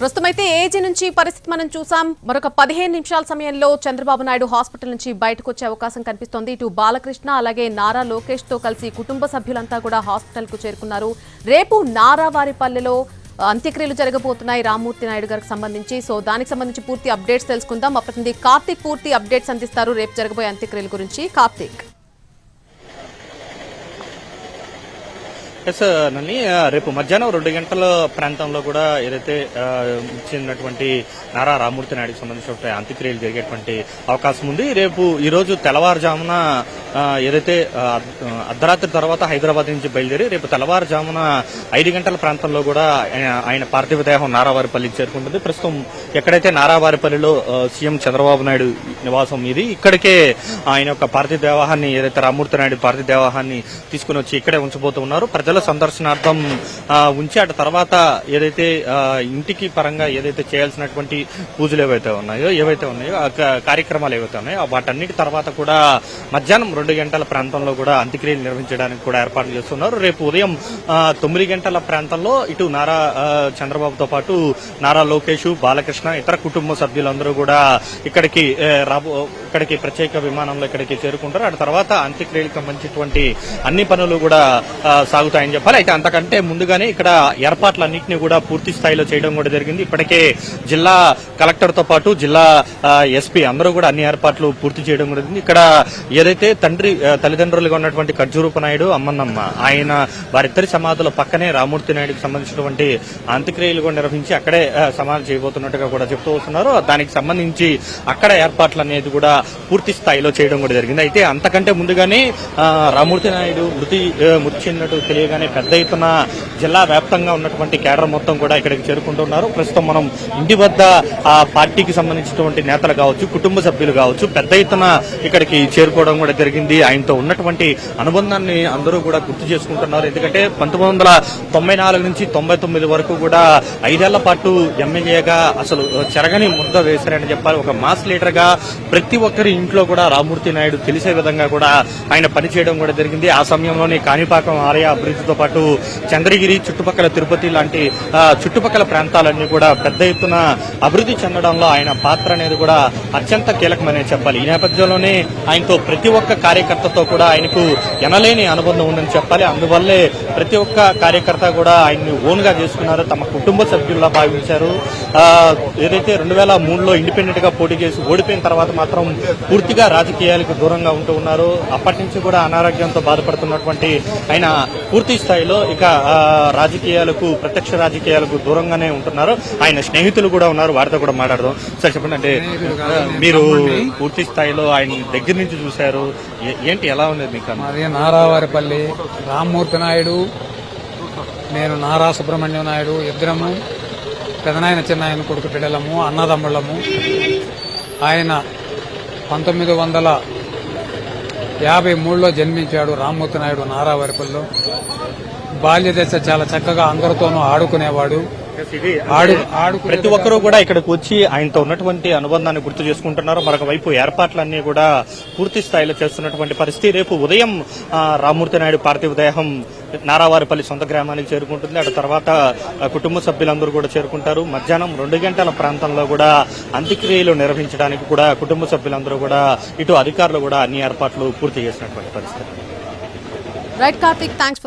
ప్రస్తుతం అయితే ఏజీ నుంచి పరిస్థితి మనం చూసాం. మరొక పదిహేను నిమిషాల సమయంలో చంద్రబాబు నాయుడు హాస్పిటల్ నుంచి బయటకు వచ్చే అవకాశం కనిపిస్తోంది. ఇటు బాలకృష్ణ అలాగే నారా లోకేష్తో కలిసి కుటుంబ సభ్యులంతా కూడా హాస్పిటల్కు చేరుకున్నారు. రేపు నారావారిపల్లెలో అంత్యక్రియలు జరగబోతున్నాయి రామ్మూర్తి నాయుడు గారికి సంబంధించి. సో దానికి సంబంధించి పూర్తి అప్డేట్స్ తెలుసుకుందాం. అప్పటి కార్తీక్ పూర్తి అప్డేట్స్ అందిస్తారు. రేపు జరగబోయే అంత్యక్రియల గురించి కార్తీక్. ఎస్ నని రేపు మధ్యాహ్నం రెండు గంటల ప్రాంతంలో కూడా ఏదైతే చెందినటువంటి నారా రామూర్తి నాయుడుకి సంబంధించిన అంత్యక్రియలు జరిగేటువంటి అవకాశం ఉంది. రేపు ఈరోజు తెల్లవారుజామున ఏదైతే అర్ధరాత్రి తర్వాత హైదరాబాద్ నుంచి బయలుదేరి రేపు తెల్లవారుజామున ఐదు గంటల ప్రాంతంలో కూడా ఆయన- ఆయన పార్థివ దేహం నారావారిపల్లికి చేరుకుంటుంది. ప్రస్తుతం ఎక్కడైతే నారావారిపల్లిలో సీఎం చంద్రబాబు నాయుడు నివాసం ఇది ఇక్కడికే ఆయన యొక్క పార్థివ దేవాహాన్ని ఏదైతే రామూర్తి నాయుడు పార్థివ దేవాహాన్ని తీసుకుని వచ్చి ఇక్కడే ఉంచబోతూ ఉన్నారు. ప్రజల సందర్శనార్థం ఉంచి అటు తర్వాత ఏదైతే ఇంటికి పరంగా ఏదైతే చేయాల్సినటువంటి పూజలు ఏవైతే ఉన్నాయో ఏవైతే ఉన్నాయో కార్యక్రమాలు ఏవైతే ఉన్నాయో వాటన్నిటి తర్వాత కూడా మధ్యాహ్నం రెండు గంటల ప్రాంతంలో కూడా అంత్యక్రియలు నిర్వహించడానికి కూడా ఏర్పాట్లు చేస్తున్నారు. రేపు ఉదయం తొమ్మిది గంటల ప్రాంతంలో ఇటు నారా చంద్రబాబుతో పాటు నారా లోకేష్ బాలకృష్ణ ఇతర కుటుంబ సభ్యులందరూ కూడా ఇక్కడికి రాబో ఇక్కడికి ప్రత్యేక విమానంలో ఇక్కడికి చేరుకుంటారు. ఆ తర్వాత అంత్యక్రియలకు సంబంధించినటువంటి అన్ని పనులు కూడా సాగుతాయని చెప్పాలి. అయితే అంతకంటే ముందుగానే ఇక్కడ ఏర్పాట్లన్నింటినీ కూడా పూర్తి స్థాయిలో చేయడం కూడా జరిగింది. ఇప్పటికే జిల్లా కలెక్టర్తో పాటు జిల్లా ఎస్పీ అందరూ కూడా అన్ని ఏర్పాట్లు పూర్తి చేయడం కూడా జరిగింది. ఇక్కడ ఏదైతే తండ్రి తల్లిదండ్రులుగా ఉన్నటువంటి ఖర్జూరూప నాయుడు అమ్మన్నమ్మ. ఆయన వారిద్దరి సమాధుల పక్కనే రామూర్తి నాయుడుకి సంబంధించినటువంటి అంత్యక్రియలు కూడా నిర్వహించి అక్కడే సమాధి చేయబోతున్నట్టుగా కూడా చెప్తూ వస్తున్నారు. దానికి సంబంధించి అక్కడ ఏర్పాట్లు అనేది కూడా పూర్తి స్థాయిలో చేయడం కూడా జరిగింది. అయితే అంతకంటే ముందుగానే రామూర్తి నాయుడు మృతి మృతి చెందినట్టు తెలియగానే పెద్ద ఎత్తున జిల్లా వ్యాప్తంగా ఉన్నటువంటి కేడర్ మొత్తం కూడా ఇక్కడికి చేరుకుంటున్నారు ప్రస్తుతం మనం ఇంటి వద్ద ఆ పార్టీకి సంబంధించినటువంటి నేతలు కావచ్చు కుటుంబ సభ్యులు కావచ్చు పెద్ద ఎత్తున ఇక్కడికి చేరుకోవడం కూడా జరిగింది. ఆయనతో ఉన్నటువంటి అనుబంధాన్ని అందరూ కూడా గుర్తు చేసుకుంటున్నారు. ఎందుకంటే పంతొమ్మిది వందల తొంభై నాలుగు నుంచి తొంభై తొమ్మిది వరకు కూడా ఐదేళ్ళ పాటు ఎమ్మెల్యేగా అసలు చెరగని ముద్ద వేశారని చెప్పాలి. ఒక మాస్ లీడర్గా ప్రతి ఒక్కరి ఇంట్లో కూడా రామూర్తి నాయుడు తెలిసే విధంగా కూడా ఆయన పనిచేయడం కూడా జరిగింది. ఆ సమయంలోనే కాణిపాకం ఆలయ అభివృద్ధితో పాటు చంద్రగిరి చుట్టుపక్కల తిరుపతి లాంటి చుట్టుపక్కల ప్రాంతాలన్నీ కూడా పెద్ద ఎత్తున అభివృద్ధి చెందడంలో ఆయన పాత్ర అనేది కూడా అత్యంత కీలకమనే చెప్పాలి. ఈ నేపథ్యంలోనే ఆయనతో ప్రతి ఒక్క కార్యకర్తతో కూడా ఆయనకు ఎనలేని అనుబంధం ఉందని చెప్పాలి. అందువల్లే ప్రతి ఒక్క కార్యకర్త కూడా ఆయన్ని ఓన్గా చేసుకున్నారు. తమ కుటుంబ సభ్యుల్లా భావించారు. ఏదైతే రెండు వేల మూడులో ఇండిపెండెంట్గా పోటీ చేసి ఓడిపోయిన తర్వాత మాత్రం పూర్తిగా రాజకీయాలకు దూరంగా ఉంటూ ఉన్నారు. అప్పటి నుంచి కూడా అనారోగ్యంతో బాధపడుతున్నటువంటి ఆయన పూర్తి స్థాయిలో ఇక రాజకీయాలకు ప్రత్యక్ష రాజకీయాలకు దూరంగానే ఉంటున్నారు. ఆయన స్నేహితులు కూడా ఉన్నారు. వారితో కూడా మాట్లాడదాం. సార్ చెప్పండి. అంటే మీరు పూర్తి స్థాయిలో ఆయన దగ్గర నుంచి చూశారు. ఏంటి ఎలా ఉండేది మీకు మాది నారావారిపల్లి. రామ్మూర్తి నాయుడు నేను నారా సుబ్రహ్మణ్యం నాయుడు ఇద్దరము పెదనాయన చిన్నాయన కొడుకు బిడ్డలము అన్నదమ్ముళ్ళము. ఆయన పంతొమ్మిది వందల యాభై మూడులో జన్మించాడు రామ్మూర్తి నాయుడు నారావారిపల్లిలో. బాల్య దశ చాలా చక్కగా అందరితోనూ ఆడుకునేవాడు. ప్రతి ఒక్కరూ కూడా ఇక్కడికి వచ్చి ఆయనతో ఉన్నటువంటి అనుబంధాన్ని గుర్తు చేసుకుంటున్నారు. మరొక వైపు ఏర్పాట్లన్నీ కూడా పూర్తి స్థాయిలో చేస్తున్నటువంటి పరిస్థితి. రేపు ఉదయం ఆ, రామ్మూర్తి నాయుడు పార్థివ దేహం నారావారిపల్లి సొంత గ్రామానికి చేరుకుంటుంది. అటు తర్వాత కుటుంబ సభ్యులందరూ కూడా చేరుకుంటారు. మధ్యాహ్నం రెండు గంటల ప్రాంతంలో కూడా అంత్యక్రియలు నిర్వహించడానికి కూడా కుటుంబ సభ్యులందరూ కూడా ఇటు అధికారులు కూడా అన్ని ఏర్పాట్లు పూర్తి చేసినటువంటి పరిస్థితి. Right Karthik thanks